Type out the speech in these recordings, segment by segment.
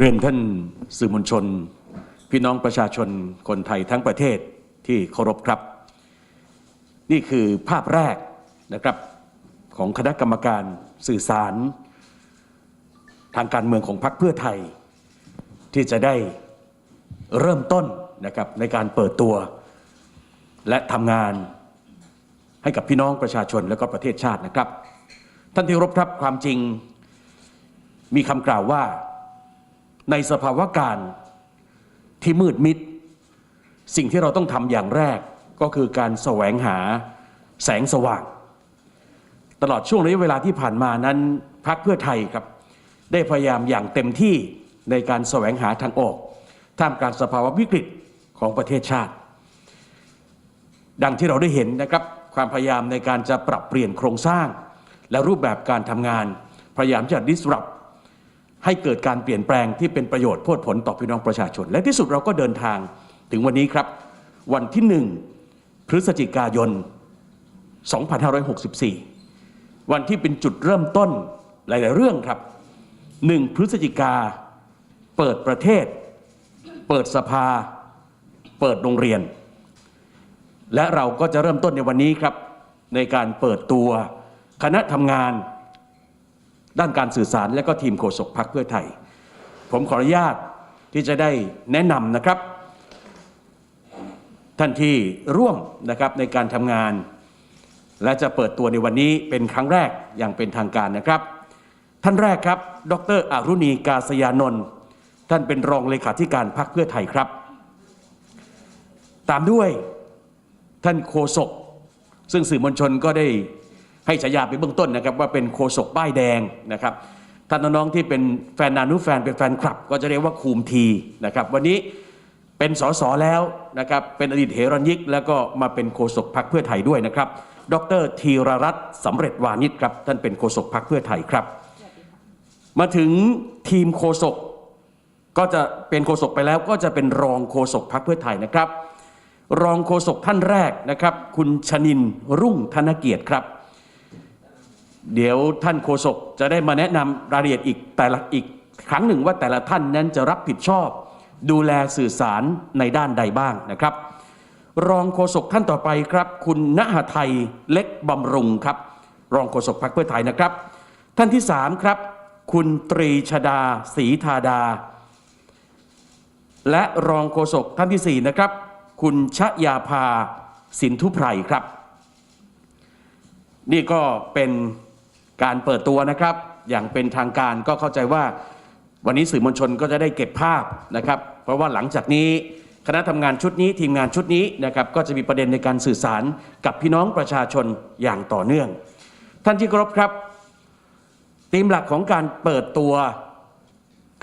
เรียนท่านสื่อมวลชน พี่น้องประชาชนคนไทยทั้งประเทศที่เคารพครับ นี่คือภาพแรกนะครับของคณะกรรมการสื่อสาร ทางการเมืองของพรรคเพื่อไทย ที่จะได้เริ่มต้นนะครับในการเปิดตัว และทำงานให้กับพี่น้องประชาชนและก็ประเทศชาตินะครับ ท่านที่รพครับความจริงมีคำกล่าวว่า ในสภาวะการที่มืดมิด สิ่งที่เราต้องทำอย่างแรกก็คือการแสวงหาแสงสว่าง ตลอดช่วงระยะเวลาที่ผ่านมานั้นพรรคเพื่อไทยครับ ได้พยายามอย่างเต็มที่ในการแสวงหาทางออก ท่ามกลางสภาวะวิกฤตของประเทศชาติ ดังที่เราได้เห็นนะครับความพยายามในการจะปรับเปลี่ยนโครงสร้าง และรูปแบบการทำงาน พยายามจะ disrupt ให้เกิดการเปลี่ยนแปลงที่เป็นประโยชน์โพดผลต่อพี่น้องประชาชน และที่สุดเราก็เดินทางถึงวันนี้ครับ วันที่หนึ่งพฤศจิกายน 2564 วันที่เป็นจุดเริ่มต้นหลาย ๆ เรื่องครับหนึ่งพฤศจิกาเปิดประเทศ เปิดสภา เปิดโรงเรียน และเราก็จะเริ่มต้นในวันนี้ครับ ในการเปิดตัวคณะทำงาน ด้านการสื่อสารและก็ทีมโฆษกพรรคเพื่อไทย ผมขออนุญาตที่จะได้แนะนำนะครับ ท่านที่ร่วมนะครับในการทำงาน และจะเปิดตัวในวันนี้เป็นครั้งแรกอย่างเป็นทางการนะครับ ท่านแรกครับ ดรอรุณีกาศยานนท์ท่านเป็นรองเลขาธิการพรรคเพื่อไทยครับ ตามด้วยท่านโฆษกซึ่งสื่อมวลชนก็ได้ ให้ฉายาไปเบื้องต้นนะครับว่าเป็นโฆษกป้ายแดงนะครับท่านน้องๆที่เป็นแฟนนานุแฟนเป็นแฟนคลับ ก็จะเรียกว่าคูมทีนะครับวันนี้เป็นสสแล้วนะครับเป็นอดีตเหรัญยิก แล้วก็มาเป็นโฆษกพรรคเพื่อไทยด้วยนะครับ ดรธีรรัตน์สำเร็จวานิชครับท่านเป็นโฆษกพรรคเพื่อไทยครับ มาถึงทีมโฆษกก็จะเป็นโฆษกไปแล้วก็จะเป็นรองโฆษกพรรคเพื่อไทยนะครับ รองโฆษกท่านแรกนะครับ คุณชนินรุ่งธนเกียรติครับ เดี๋ยวท่านโฆษกจะได้มาแนะนำรายละเอียดอีกแต่ละอีกครั้งหนึ่งว่าแต่ละท่านนั้นจะรับผิดชอบ ดูแลสื่อสารในด้านใดบ้างนะครับ รองโฆษกท่านต่อไปครับ คุณณหไทยเล็กบำรุงครับ รองโฆษกพรรคเพื่อไทยนะครับ ท่านที่สามครับ คุณตรีชดาศรีธาดา และรองโฆษกท่านที่สี่นะครับ คุณชยาภาสินทุไพรครับ นี่ก็เป็น การเปิดตัวนะครับ อย่างเป็นทางการก็เข้าใจว่า วันนี้สื่อมวลชนก็จะได้เก็บภาพนะครับ เพราะว่าหลังจากนี้คณะทำงานชุดนี้ทีมงานชุดนี้นะครับก็จะมีประเด็นในการสื่อสารกับพี่น้องประชาชนอย่างต่อเนื่อง ท่านที่เคารพครับธีมหลักของการเปิดตัว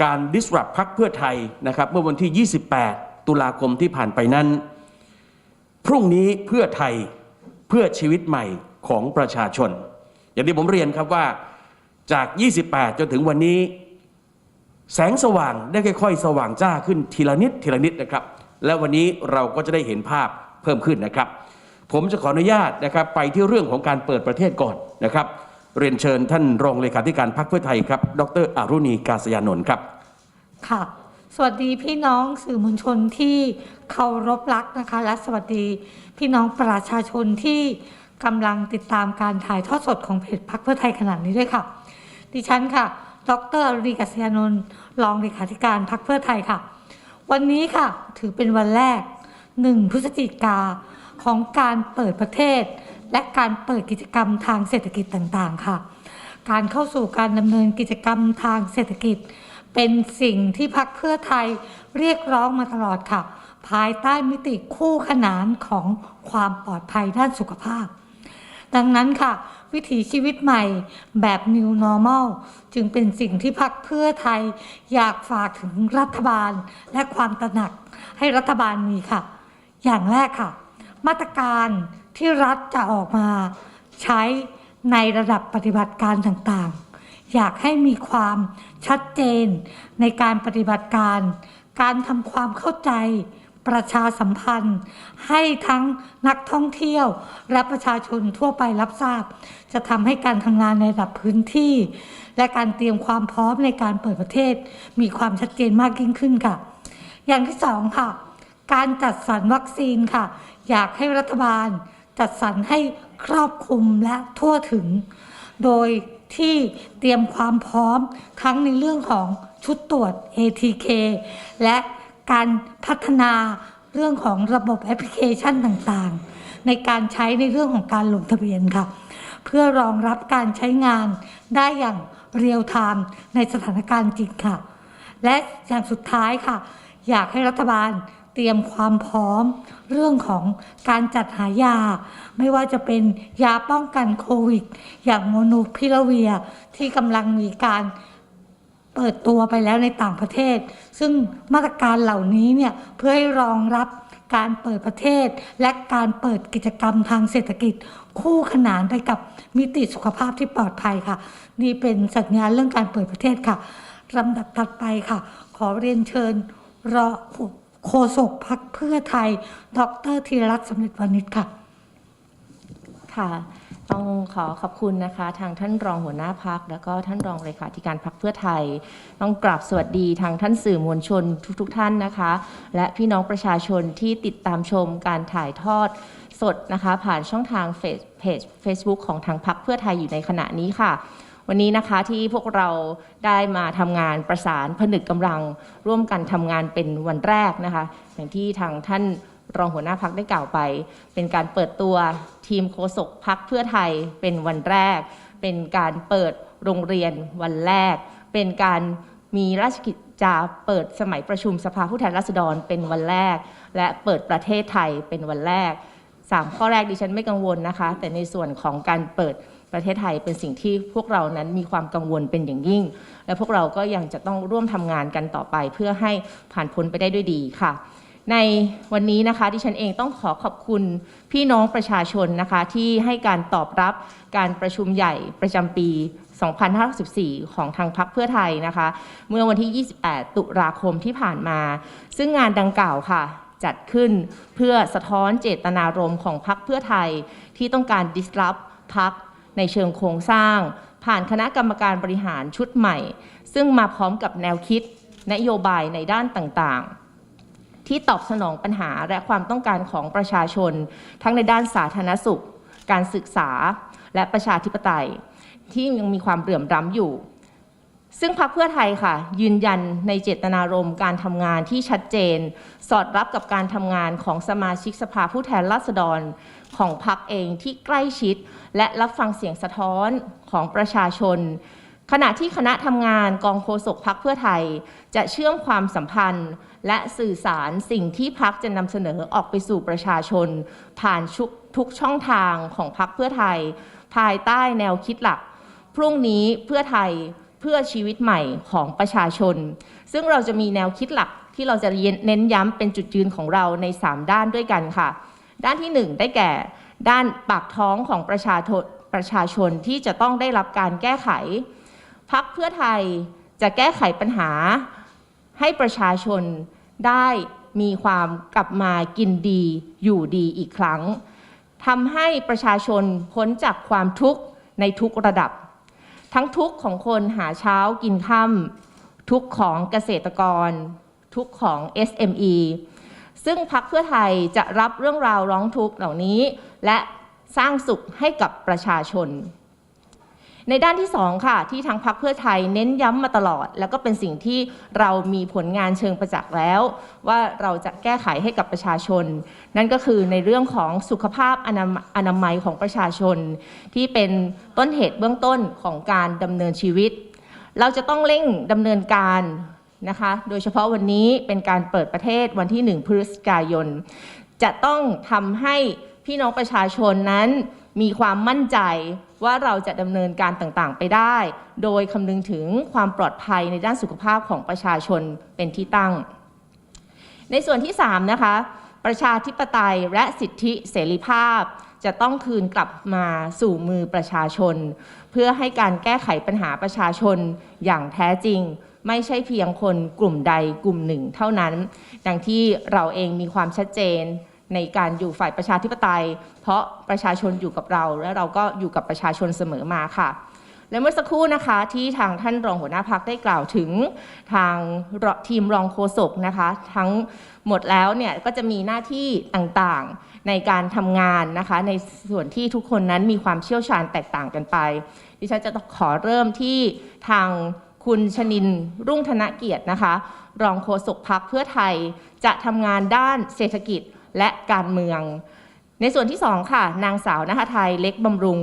การ disrupt พักเพื่อไทยนะครับ เมื่อวันที่ 28 ตุลาคมที่ผ่านไปนั้น พรุ่งนี้เพื่อไทยเพื่อชีวิตใหม่ของประชาชน อย่างที่ผมเรียนครับว่าจาก 28 จนถึงวันนี้ แสงสว่างได้ค่อยๆ สว่างจ้าขึ้นทีละนิดทีละนิดนะครับ และวันนี้เราก็จะได้เห็นภาพเพิ่มขึ้นนะครับ ผมจะขออนุญาตนะครับไปที่เรื่องของการเปิดประเทศก่อนนะครับ เรียนเชิญท่านรองเลขาธิการพรรคเพื่อไทยครับ ดรอรุณีกาศยานนท์ครับ ค่ะ สวัสดีพี่น้องสื่อมวลชนที่เคารพรักนะคะ และสวัสดีพี่น้องประชาชนที่ กำลังติดตามการถ่ายทอดสดของเพจพักเพื่อไทยขนาดนี้ด้วยค่ะ ดิฉันค่ะ ดรรีกัศยานนท์รองเลขาธิการพักเพื่อไทยค่ะ วันนี้ค่ะถือเป็นวันแรก 1 พฤศจิกาของการเปิดประเทศ และการเปิดกิจกรรมทางเศรษฐกิจต่างๆ ค่ะ การเข้าสู่การดำเนินกิจกรรมทางเศรษฐกิจ เป็นสิ่งที่พักเพื่อไทยเรียกร้องมาตลอดค่ะ ภายใต้มิติคู่ขนานของความปลอดภัยด้านสุขภาพ ดังนั้นค่ะ วิถีชีวิตใหม่แบบ New Normal จึงเป็นสิ่งที่พักเพื่อไทย อยากฝากถึงรัฐบาลและความตระหนักให้รัฐบาลมีค่ะ อย่างแรกค่ะ มาตรการที่รัฐจะออกมาใช้ในระดับปฏิบัติการต่างๆ อยากให้มีความชัดเจนในการปฏิบัติการ การทำความเข้าใจ ประชาสัมพันธ์ ให้ทั้งนักท่องเที่ยว และประชาชนทั่วไปรับทราบ จะทำให้การทำงานในระดับพื้นที่ และการเตรียมความพร้อมในการเปิดประเทศ มีความชัดเจนมากยิ่งขึ้นค่ะ อย่างที่สองค่ะ การจัดสรรวัคซีนค่ะ อยากให้รัฐบาลจัดสรรให้ครอบคลุมและทั่วถึง โดยที่เตรียมความพร้อมทั้งในเรื่องของชุดตรวจ ATK และ การพัฒนาเรื่องของระบบแอปพลิเคชันต่างๆ ในการใช้ในเรื่องของการลงทะเบียนค่ะ เพื่อรองรับการใช้งานได้อย่างเรียลไทม์ในสถานการณ์จริงค่ะ และอย่างสุดท้ายค่ะ อยากให้รัฐบาลเตรียมความพร้อม เรื่องของการจัดหายา ไม่ว่าจะเป็นยาป้องกันโควิด อย่างโมนูพิลาเวียที่กำลังมีการ เปิดตัวไปแล้วในต่างประเทศ ซึ่งมาตรการเหล่านี้เนี่ยเพื่อให้รองรับการเปิดประเทศ และการเปิดกิจกรรมทางเศรษฐกิจ คู่ขนานไปกับมิติสุขภาพที่ปลอดภัยค่ะ นี่เป็นสัญญาณเรื่องการเปิดประเทศค่ะลำดับถัดไปค่ะ ขอเรียนเชิญรอโฆษกพักเพื่อไทย ดรธีรรัตน์สำเร็จวานิชค่ะค่ะ ต้องขอขอบคุณนะคะ ทางท่านรองหัวหน้าพัก แล้วก็ท่านรองเลขาธิการพักเพื่อไทย ต้องกราบสวัสดีทางท่านสื่อมวลชนทุกๆทท่านนะคะ และพี่น้องประชาชนที่ติดตามชมการถ่ายทอดสดนะคะ ผ่านช่องทางเฟซเพจ Facebook ของทางพักเพื่อไทยอยู่ในขณะนี้ค่ะ วันนี้นะคะที่พวกเราได้มาทำงานประสานผนึกกำลัง ร่วมกันทำงานเป็นวันแรกนะคะ อย่างที่ทางท่าน รองหัวหน้าพักได้กล่าวไป เป็นการเปิดตัวทีมโฆษกพักเพื่อไทยเป็นวันแรก เป็นการเปิดโรงเรียนวันแรก เป็นการมีราชกิจจาเปิดสมัยประชุมสภาผู้แทนราษฎรเป็นวันแรก และเปิดประเทศไทยเป็นวันแรกสามข้อแรกดิฉันไม่กังวลนะคะ แต่ในส่วนของการเปิดประเทศไทยเป็นสิ่งที่พวกเรานั้นมีความกังวลเป็นอย่างยิ่ง และพวกเราก็ยังจะต้องร่วมทำงานกันต่อไปเพื่อให้ผ่านพ้นไปได้ด้วยดีค่ะ ในวันนี้นะคะดิฉันเองต้องขอขอบคุณพี่น้องประชาชนนะคะที่ให้การตอบรับการประชุมใหญ่ประจำปี 2564 ของทางพักเพื่อไทยนะคะ เมื่อวันที่ 28 ตุลาคมที่ผ่านมา ซึ่งงานดังกล่าวค่ะจัดขึ้นเพื่อสะท้อนเจตนารมณ์ของพรรคเพื่อไทยที่ต้องการ disrupt พรรคในเชิงโครงสร้าง ผ่านคณะกรรมการบริหารชุดใหม่ ซึ่งมาพร้อมกับแนวคิดนโยบายในด้านต่างๆ ที่ตอบสนองปัญหาและความต้องการของประชาชน ทั้งในด้านสาธารณสุข การศึกษา และประชาธิปไตย ที่ยังมีความเหลื่อมล้ำอยู่ ซึ่งพรรคเพื่อไทยค่ะ ยืนยันในเจตนารมณ์การทำงานที่ชัดเจน สอดรับกับการทำงานของสมาชิกสภาผู้แทนราษฎรของพรรคเองที่ใกล้ชิด และรับฟังเสียงสะท้อนของประชาชน ขณะที่คณะทำงานกองโฆษกพักเพื่อไทย จะเชื่อมความสัมพันธ์ และสื่อสารสิ่งที่พักจะนำเสนอออกไปสู่ประชาชน ผ่านชุกทุกช่องทางของพักเพื่อไทย ภายใต้แนวคิดหลัก พรุ่งนี้เพื่อไทยเพื่อชีวิตใหม่ของประชาชน ซึ่งเราจะมีแนวคิดหลักที่เราจะเน้นย้ำเป็นจุดยืนของเราใน 3 ด้านด้วยกันค่ะ ด้านที่ 1 ได้แก่ ด้านปากท้องของประชาชนประชาชนที่จะต้องได้รับการแก้ไข พักเพื่อไทยจะแก้ไขปัญหา ให้ประชาชนได้มีความกลับมากินดีอยู่ดีอีกครั้งทำให้ประชาชนพ้นจากความทุกข์ในทุกระดับ ทั้งทุกข์ของคนหาเช้ากินค่ำทุกข์ของเกษตรกร ทุกข์ของ SME ซึ่งพักเพื่อไทยจะรับเรื่องราวร้องทุกข์เหล่านี้ และสร้างสุขให้กับประชาชน ในด้านที่ 2 ค่ะ ที่ทางพักเพื่อไทยเน้นย้ำมาตลอด แล้วก็เป็นสิ่งที่เรามีผลงานเชิงประจักษ์แล้ว ว่าเราจะแก้ไขให้กับประชาชน นั่นก็คือในเรื่องของสุขภาพอนาอนามัยของประชาชน ที่เป็นต้นเหตุเบื้องต้นของการดำเนินชีวิต เราจะต้องเร่งดำเนินการนะคะ โดยเฉพาะวันนี้เป็นการเปิดประเทศวันที่ 1 พฤศจิกายน จะต้องทำให้พี่น้องประชาชนนั้นมีความมั่นใจ ว่าเราจะดำเนินการต่างๆ ไปได้ โดยคำนึงถึงความปลอดภัยในด้านสุขภาพของประชาชนเป็นที่ตั้ง ในส่วนที่ 3 นะคะ ประชาธิปไตยและสิทธิเสรีภาพ จะต้องคืนกลับมาสู่มือประชาชน เพื่อให้การแก้ไขปัญหาประชาชนอย่างแท้จริงไม่ใช่เพียงคนกลุ่มใดกลุ่มหนึ่งเท่านั้น ดังที่เราเองมีความชัดเจน ในการอยู่ฝ่ายประชาธิปไตย เพราะประชาชนอยู่กับเรา และเราก็อยู่กับประชาชนเสมอมาค่ะ และเมื่อสักครู่นะคะที่ทางท่านรองหัวหน้าพักได้กล่าวถึงทางทีมรองโฆษกนะคะ ทั้งหมดแล้วเนี่ยก็จะมีหน้าที่ต่างๆในการทำงานนะคะ ในส่วนที่ทุกคนนั้นมีความเชี่ยวชาญแตกต่างกันไป ดิฉันจะขอเริ่มที่ทางคุณชนินรุ่งธนเกียรตินะคะ รองโฆษกพักเพื่อไทยจะทำงานด้านเศรษฐกิจ และการเมือง ในส่วนที่ 2 ค่ะ นางสาวนะคะไทยเล็กบำรุง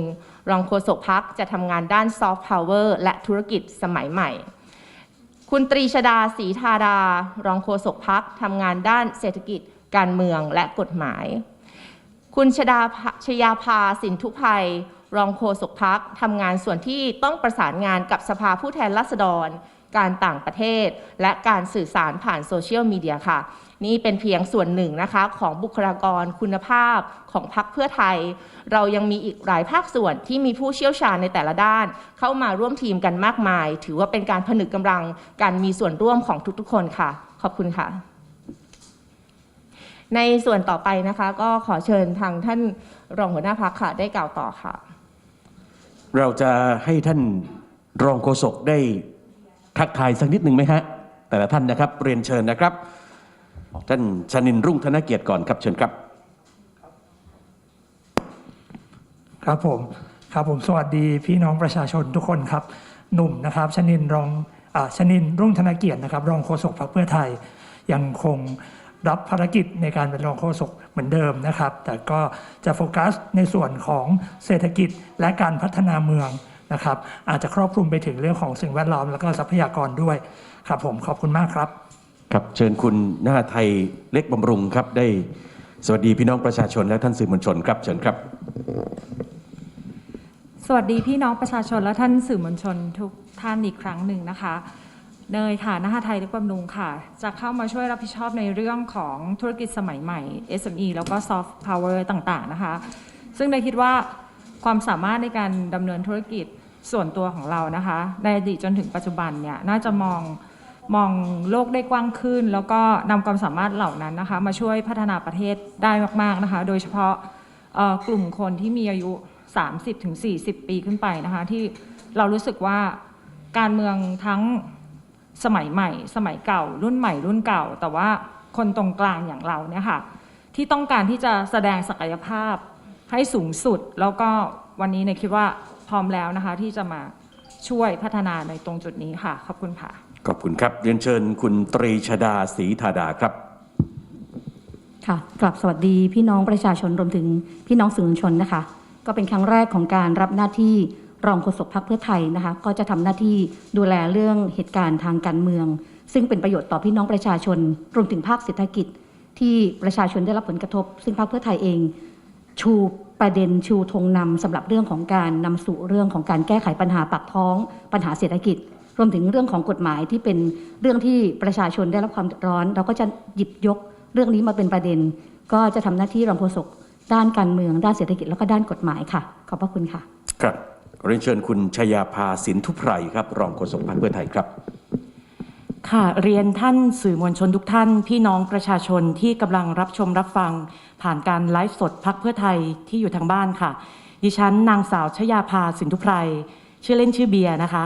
รองโฆษกพักจะทำงานด้านซอฟต์พาวเวอร์และธุรกิจสมัยใหม่ คุณตรีชดาศรีธาดา รองโฆษกพักทำงานด้านเศรษฐกิจ การเมืองและกฎหมาย คุณชดาชยาภาสินทุภัย รองโฆษกพักทำงานส่วนที่ต้องประสานงานกับสภาผู้แทนราษฎรการต่างประเทศ และการสื่อสารผ่านโซเชียลมีเดียค่ะ นี่เป็นเพียงส่วนหนึ่งนะคะของบุคลากรคุณภาพของพักเพื่อไทย เรายังมีอีกหลายภาคส่วนที่มีผู้เชี่ยวชาญในแต่ละด้าน เข้ามาร่วมทีมกันมากมาย ถือว่าเป็นการผนึกกำลังการมีส่วนร่วมของทุกๆ คนค่ะ ขอบคุณค่ะ ในส่วนต่อไปนะคะ ก็ขอเชิญทางท่านรองหัวหน้าพักค่ะ ได้กล่าวต่อค่ะ เราจะให้ท่านรองโฆษกได้ทักทายสักนิดหนึ่งไหมฮะแต่ละท่านนะครับเรียนเชิญนะครับ ท่านชนินรุ่งธนเกียรติก่อนครับเชิญครับ ครับผมครับผมสวัสดีพี่น้องประชาชนทุกคนครับ หนุ่มนะครับชนินรองอาชนินรุ่งธนเกียรตินะครับรองโฆษกพรรคเพื่อไทย ยังคงรับภารกิจในการเป็นรองโฆษกเหมือนเดิมนะครับ แต่ก็จะโฟกัสในส่วนของเศรษฐกิจและการพัฒนาเมืองนะครับ อาจจะครอบคลุมไปถึงเรื่องของสิ่งแวดล้อม แล้วก็ทรัพยากรด้วยครับผมขอบคุณมากครับ ครับเชิญคุณหน้าไทยเล็กบำรุงครับ ได้สวัสดีพี่น้องประชาชนและท่านสื่อมวลชนครับเชิญครับ สวัสดีพี่น้องประชาชนและท่านสื่อมวลชนทุกท่านอีกครั้งหนึ่งนะคะเนยค่ะนาไทยเล็กบำรุงค่ะ จะเข้ามาช่วยรับผิดชอบในเรื่องของธุรกิจสมัยใหม่ SME แล้วก็ Soft Power ต่างๆนะคะ ซึ่งเนยคิดว่าความสามารถในการดำเนินธุรกิจส่วนตัวของเรานะคะ ในอดีตจนถึงปัจจุบันเนี่ยน่าจะมอง มองโลกได้กว้างขึ้น แล้วก็นำความสามารถเหล่านั้นนะคะ มาช่วยพัฒนาประเทศได้มาก ๆนะคะ โดยเฉพาะกลุ่มคนที่มีอายุ 30-40 ปีขึ้นไปนะคะ ที่เรารู้สึกว่าการเมืองทั้งสมัยใหม่ สมัยเก่า รุ่นใหม่ รุ่นเก่า แต่ว่าคนตรงกลางอย่างเราเนี่ยค่ะที่ต้องการที่จะแสดงศักยภาพให้สูงสุด แล้วก็วันนี้เนี่ยคิดว่าพร้อมแล้วนะคะ ที่จะมาช่วยพัฒนาในตรงจุดนี้ค่ะ ขอบคุณค่ะ ขอบคุณครับเรียนเชิญคุณตรีชดาศรีธาดาครับ ค่ะกลับสวัสดีพี่น้องประชาชนรวมถึงพี่น้องสื่อมวลชนนะคะ ก็เป็นครั้งแรกของการรับหน้าที่รองโฆษกพรรคเพื่อไทยนะคะ ก็จะทำหน้าที่ดูแลเรื่องเหตุการณ์ทางการเมือง ซึ่งเป็นประโยชน์ต่อพี่น้องประชาชน รวมถึงภาคเศรษฐกิจที่ประชาชนได้รับผลกระทบ ซึ่งพรรคเพื่อไทยเอง ชูประเด็นชูธงนำสำหรับเรื่องของการนำสู่เรื่องของการแก้ไขปัญหาปากท้อง ปัญหาเศรษฐกิจ วมถึงเรื่องของกฎหมายที่เป็นเรื่องที่ประชาชนได้รับความเดือดร้อน เราก็จะหยิบยกเรื่องนี้มาเป็นประเด็น ก็จะทำหน้าที่รองโฆษกด้านการเมือง ด้านเศรษฐกิจแล้วก็ด้านกฎหมายค่ะ ขอบพระคุณค่ะ ครับเรียนเชิญคุณชยาภาสินทุไพรครับ รองโฆษกพรรคเพื่อไทยครับ ค่ะเรียนท่านสื่อมวลชนทุกท่าน พี่น้องประชาชนที่กำลังรับชมรับฟัง ผ่านการไลฟ์สดพักเพื่อไทยที่อยู่ทางบ้านค่ะ ดิฉันนางสาวชยาภาสินทุไพรชื่อเล่นชื่อเบียร์นะคะ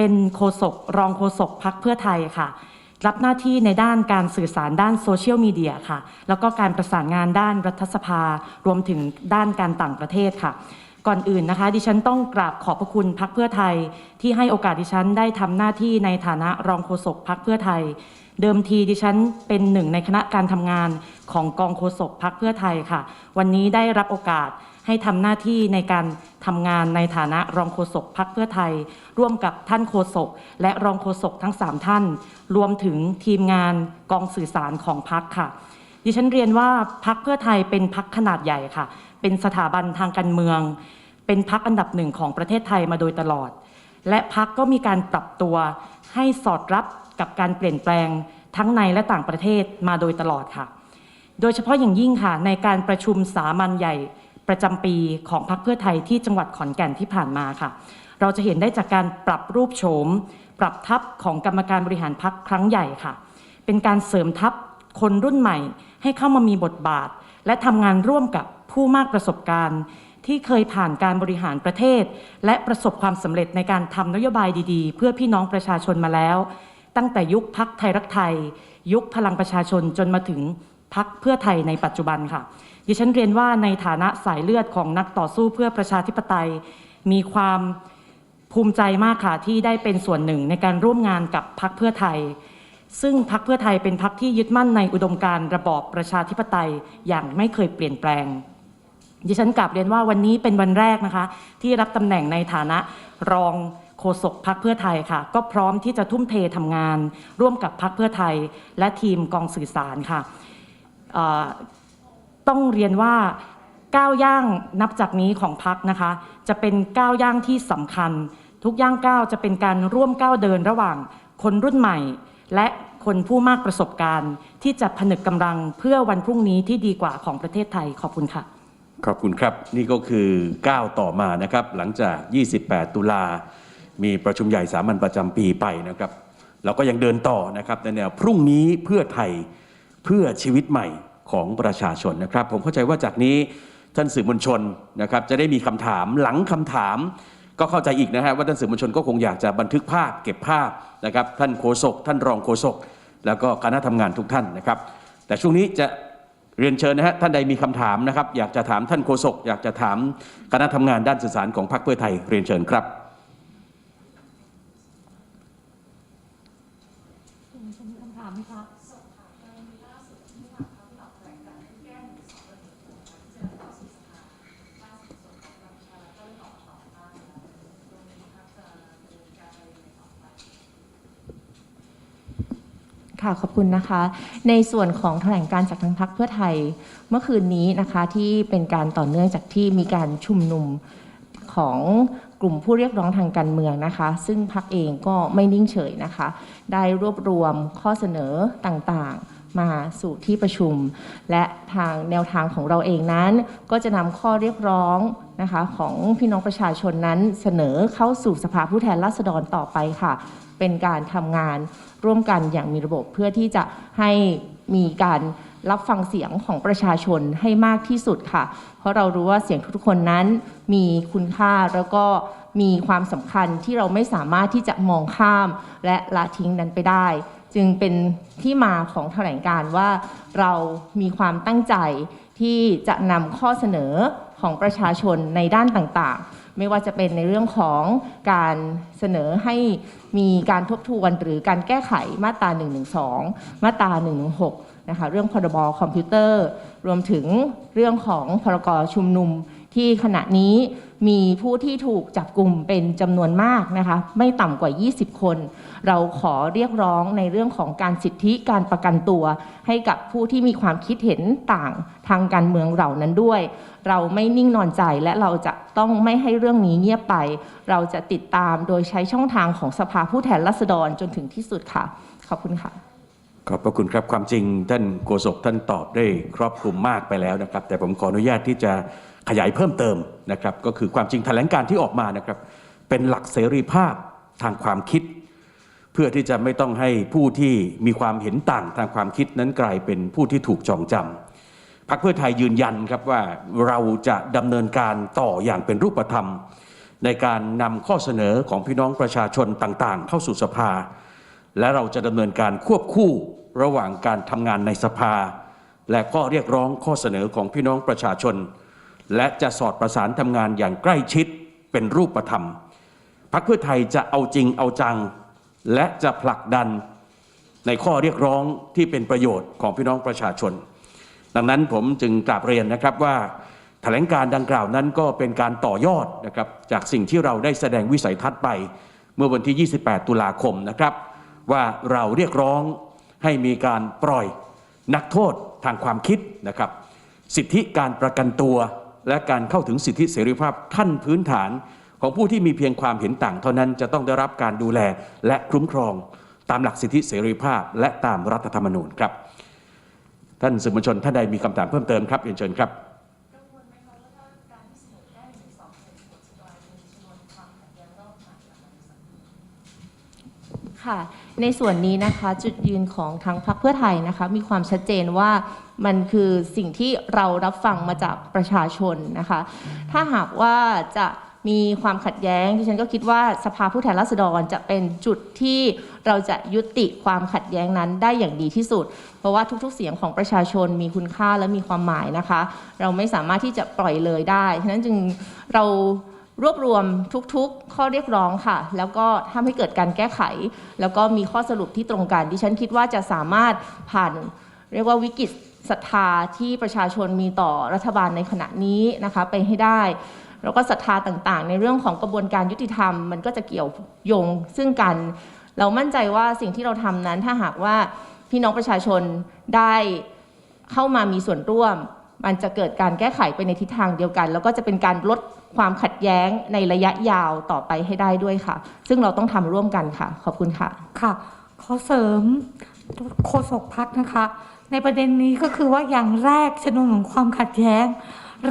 เป็นโฆษกรองโฆษกพักเพื่อไทยค่ะ รับหน้าที่ในด้านการสื่อสารด้านโซเชียลมีเดียค่ะ แล้วก็การประสานงานด้านรัฐสภา รวมถึงด้านการต่างประเทศค่ะ ก่อนอื่นนะคะ ดิฉันต้องกราบขอบพระคุณพักเพื่อไทย ที่ให้โอกาสดิฉันได้ทำหน้าที่ในฐานะรองโฆษกพักเพื่อไทย เดิมทีดิฉันเป็นหนึ่งในคณะการทำงานของกองโฆษกพักเพื่อไทยค่ะ วันนี้ได้รับโอกาส ให้ทำหน้าที่ในการทำงานในฐานะรองโฆษกพักเพื่อไทย ร่วมกับท่านโฆษกและรองโฆษกทั้งสามท่าน รวมถึงทีมงานกองสื่อสารของพักค่ะดิฉันเรียนว่าพักเพื่อไทยเป็นพักขนาดใหญ่ค่ะ เป็นสถาบันทางการเมือง เป็นพักอันดับหนึ่งของประเทศไทยมาโดยตลอด และพักก็มีการปรับตัว ให้สอดรับกับการเปลี่ยนแปลงทั้งในและต่างประเทศมาโดยตลอดค่ะ โดยเฉพาะอย่างยิ่งค่ะในการประชุมสามัญใหญ่ ประจำปีของพรรคเพื่อไทยที่จังหวัดขอนแก่นที่ผ่านมาค่ะ เราจะเห็นได้จากการปรับรูปโฉม ปรับทัพของกรรมการบริหารพักครั้งใหญ่ค่ะ เป็นการเสริมทัพคนรุ่นใหม่ ให้เข้ามามีบทบาท และทำงานร่วมกับผู้มากประสบการณ์ ที่เคยผ่านการบริหารประเทศ และประสบความสำเร็จในการทำนโยบายดีๆ เพื่อพี่น้องประชาชนมาแล้ว ตั้งแต่ยุคพักไทยรักไทย ยุคพลังประชาชนจนมาถึงพักเพื่อไทยในปัจจุบันค่ะ ดิฉันเรียนว่าในฐานะสายเลือดของนักต่อสู้เพื่อประชาธิปไตย มีความภูมิใจมากค่ะที่ได้เป็นส่วนหนึ่งในการร่วมงานกับพักเพื่อไทย ซึ่งพักเพื่อไทยเป็นพักที่ยึดมั่นในอุดมการณ์ระบอบประชาธิปไตยอย่างไม่เคยเปลี่ยนแปลง ดิฉันกลับเรียนว่าวันนี้เป็นวันแรกนะคะ ที่รับตำแหน่งในฐานะรองโฆษกพักเพื่อไทยค่ะ ก็พร้อมที่จะทุ่มเททำงาน ร่วมกับพักเพื่อไทย และทีมกองสื่อสารค่ะ ต้องเรียนว่าก้าวย่างนับจากนี้ของพักนะคะ จะเป็นก้าวย่างที่สำคัญ ทุกย่างก้าวจะเป็นการร่วมก้าวเดินระหว่างคนรุ่นใหม่ และคนผู้มากประสบการณ์ ที่จะผนึกกำลังเพื่อวันพรุ่งนี้ที่ดีกว่าของประเทศไทยขอบคุณค่ะ ขอบคุณครับ นี่ก็คือก้าวต่อมานะครับ หลังจาก 28 ตุลา มีประชุมใหญ่สามัญประจำปีไปนะครับ เราก็ยังเดินต่อนะครับในแนวพรุ่งนี้เพื่อไทยเพื่อชีวิตใหม่ ของประชาชนนะครับ ผมเข้าใจว่าจากนี้ท่านสื่อมวลชนนะครับจะได้มีคำถามหลังคำถาม ก็เข้าใจอีกนะฮะว่าท่านสื่อมวลชนก็คงอยากจะบันทึกภาพเก็บภาพนะครับท่านโฆษกท่านรองโฆษกแล้วก็คณะทำงานทุกท่านนะครับ แต่ช่วงนี้จะเรียนเชิญนะฮะท่านใดมีคำถามนะครับ อยากจะถามท่านโฆษกอยากจะถามคณะทำงานด้านสื่อสารของพรรคเพื่อไทยเรียนเชิญครับ ค่ะขอบคุณนะคะ ในส่วนของแถลงการจากทางพักเพื่อไทยเมื่อคืนนี้นะคะที่เป็นการต่อเนื่องจากที่มีการชุมนุมของกลุ่มผู้เรียกร้องทางการเมืองนะคะ ซึ่งพักเองก็ไม่นิ่งเฉยนะคะ ได้รวบรวมข้อเสนอต่างๆ มาสู่ที่ประชุม และทางแนวทางของเราเองนั้น ก็จะนำข้อเรียกร้องนะคะของพี่น้องประชาชนนั้นเสนอเข้าสู่สภาผู้แทนราษฎรต่อไปค่ะ เป็นการทำงานร่วมกันอย่างมีระบบเพื่อที่จะให้มีการรับฟังเสียงของประชาชนให้มากที่สุดค่ะ เพราะเรารู้ว่าเสียงทุกคนนั้นมีคุณค่าแล้วก็มีความสำคัญที่เราไม่สามารถที่จะมองข้ามและละทิ้งนั้นไปได้ จึงเป็นที่มาของแถลงการ์ว่าเรามีความตั้งใจที่จะนำข้อเสนอของประชาชนในด้านต่างๆ ไม่ว่าจะเป็นในเรื่องของการเสนอให้มีการทบทวนหรือการแก้ไขมาตรา 112 มาตรา 116 นะคะเรื่องพรบคอมพิวเตอร์ รวมถึงเรื่องของพรกชุมนุม ที่ขณะนี้มีผู้ที่ถูกจับกลุ่มเป็นจำนวนมากนะคะไม่ต่ำกว่า 20 คน เราขอเรียกร้องในเรื่องของการสิทธิการประกันตัว ให้กับผู้ที่มีความคิดเห็นต่างทางการเมืองเหล่านั้นด้วย เราไม่นิ่งนอนใจและเราจะต้องไม่ให้เรื่องนี้เงียบไป เราจะติดตามโดยใช้ช่องทางของสภาผู้แทนราษฎรจนถึงที่สุดค่ะ ขอบคุณค่ะขอบพระคุณครับความจริงท่านโฆษกท่านตอบได้ครอบคลุมมากไปแล้วนะครับ แต่ผมขออนุญาตที่จะ ขยายเพิ่มเติมนะครับก็คือความจริงแถลงการที่ออกมานะครับเป็นหลักเสรีภาพทางความคิด เพื่อที่จะไม่ต้องให้ผู้ที่มีความเห็นต่างทางความคิดนั้นกลายเป็นผู้ที่ถูกจองจำพรรคเพื่อไทยยืนยันครับว่าเราจะดำเนินการต่ออย่างเป็นรูปธรรม ในการนำข้อเสนอของพี่น้องประชาชนต่างๆ เข้าสู่สภา และเราจะดำเนินการควบคู่ระหว่างการทำงานในสภา และข้อเรียกร้องข้อเสนอของพี่น้องประชาชน และจะสอดประสานทำงานอย่างใกล้ชิดเป็นรูปธรรมพรรคเพื่อไทยจะเอาจริงเอาจัง และจะผลักดันในข้อเรียกร้องที่เป็นประโยชน์ของพี่น้องประชาชน ดังนั้นผมจึงกราบเรียนนะครับว่าแถลงการดังกล่าวนั้นก็เป็นการต่อยอดนะครับจากสิ่งที่เราได้แสดงวิสัยทัศน์ไป เมื่อวันที่ 28 ตุลาคมนะครับ ว่าเราเรียกร้องให้มีการปล่อยนักโทษทางความคิดนะครับ สิทธิการประกันตัว และการเข้าถึงสิทธิเสรีภาพขั้นพื้นฐาน ของผู้ที่มีเพียงความเห็นต่างเท่านั้นจะต้องได้รับการดูแลและคุ้มครอง ตามหลักสิทธิเสรีภาพ และตามรัฐธรรมนูญครับ ท่านสื่อมวลชนท่านใดมีคำถามเพิ่มเติมครับเรียนเชิญครับค่ะ ในส่วนนี้นะคะจุดยืนของทางพรรคเพื่อไทยนะคะ มีความชัดเจนว่ามันคือสิ่งที่เรารับฟังมาจากประชาชนนะคะ ถ้าหากว่าจะมีความขัดแย้งดิฉันก็คิดว่าสภาผู้แทนราษฎรจะเป็นจุดที่เราจะยุติความขัดแย้งนั้นได้อย่างดีที่สุด เพราะว่าทุกๆ เสียงของประชาชนมีคุณค่าและมีความหมายนะคะ เราไม่สามารถที่จะปล่อยเลยได้ฉะนั้นจึงเรา รวบรวมทุกๆ ข้อเรียกร้องค่ะ แล้วก็ทำให้เกิดการแก้ไข แล้วก็มีข้อสรุปที่ตรงกันดิฉันคิดว่าจะสามารถผ่าน เรียกว่าวิกฤตศรัทธาที่ประชาชนมีต่อรัฐบาลในขณะนี้นะคะไปให้ได้ แล้วก็ศรัทธาต่างๆ ในเรื่องของกระบวนการยุติธรรมมันก็จะเกี่ยวโยงซึ่งกัน เรามั่นใจว่าสิ่งที่เราทำนั้นถ้าหากว่าพี่น้องประชาชนได้เข้ามามีส่วนร่วม มันจะเกิดการแก้ไขไปในทิศทางเดียวกัน แล้วก็จะเป็นการลดความขัดแย้งในระยะยาวต่อไปให้ได้ด้วยค่ะ ซึ่งเราต้องทำร่วมกันค่ะ ขอบคุณค่ะ ค่ะ ขอเสริมโฆษกพักนะคะ ในประเด็นนี้ก็คือว่าอย่างแรกชนวนของความขัดแย้ง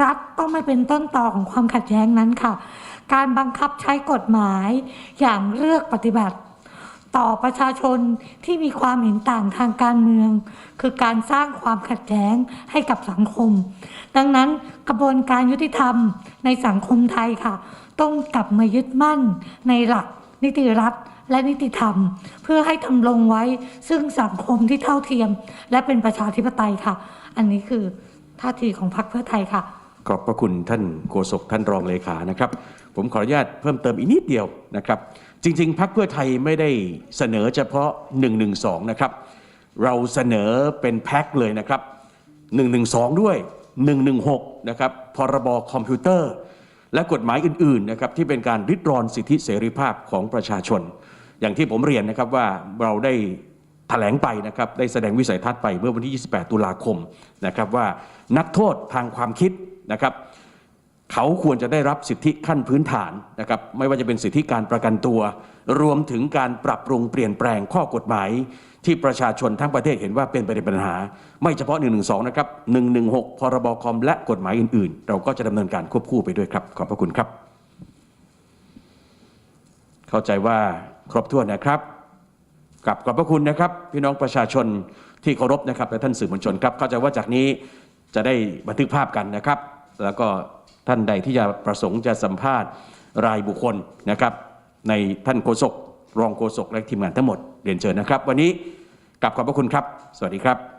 รัฐต้องไม่เป็นต้นต่อของความขัดแย้งนั้นค่ะ การบังคับใช้กฎหมายอย่างเลือกปฏิบัติ ต่อประชาชนที่มีความเห็นต่างทางการเมือง คือการสร้างความขัดแย้งให้กับสังคม ดังนั้นกระบวนการยุติธรรมในสังคมไทยค่ะ ต้องกลับมายึดมั่นในหลัก นิติรัฐและนิติธรรม เพื่อให้ทำลงไว้ซึ่งสังคมที่เท่าเทียม และเป็นประชาธิปไตยค่ะ อันนี้คือท่าทีของพรรคเพื่อไทยค่ะ ขอบพระคุณท่านโฆษกท่านรองเลขานะครับ ผมขออนุญาตเพิ่มเติมอีกนิดเดียวนะครับ จริง ๆ พักเพื่อไทยไม่ได้เสนอเฉพาะ 112 นะครับ เราเสนอเป็นแพ็คเลยนะครับ 112 ด้วย 116 นะครับ พรบคอมพิวเตอร์ และกฎหมายอื่น ๆ นะครับ ที่เป็นการริดรอนสิทธิเสรีภาพของประชาชน อย่างที่ผมเรียนนะครับว่าเราได้แถลงไปนะครับได้แสดงวิสัยทัศน์ไปเมื่อวันที่ 28 ตุลาคมนะครับว่านักโทษทางความคิดนะครับ เขาควรจะได้รับสิทธิขั้นพื้นฐานนะครับไม่ว่าจะเป็นสิทธิการประกันตัว รวมถึงการปรับปรุงเปลี่ยนแปลงข้อกฎหมาย ที่ประชาชนทั้งประเทศเห็นว่าเป็นประเด็นปัญหา ไม่เฉพาะ 112 นะครับ 116 พรบคอมและกฎหมายอื่น ๆ เราก็จะดำเนินการควบคู่ไปด้วยครับ ขอบพระคุณครับ เข้าใจว่าครบถ้วนนะครับกลับขอบพระคุณนะครับ พี่น้องประชาชนที่เคารพนะครับและท่านสื่อมวลชนครับเข้าใจว่าจากนี้จะได้บันทึกภาพกันนะครับ แล้วก็ ท่านใดที่จะประสงค์จะสัมภาษณ์รายบุคคลนะครับ ในท่านโฆษกรองโฆษกและทีมงานทั้งหมดเรียนเชิญนะครับ วันนี้กลับขอบพระคุณครับ สวัสดีครับ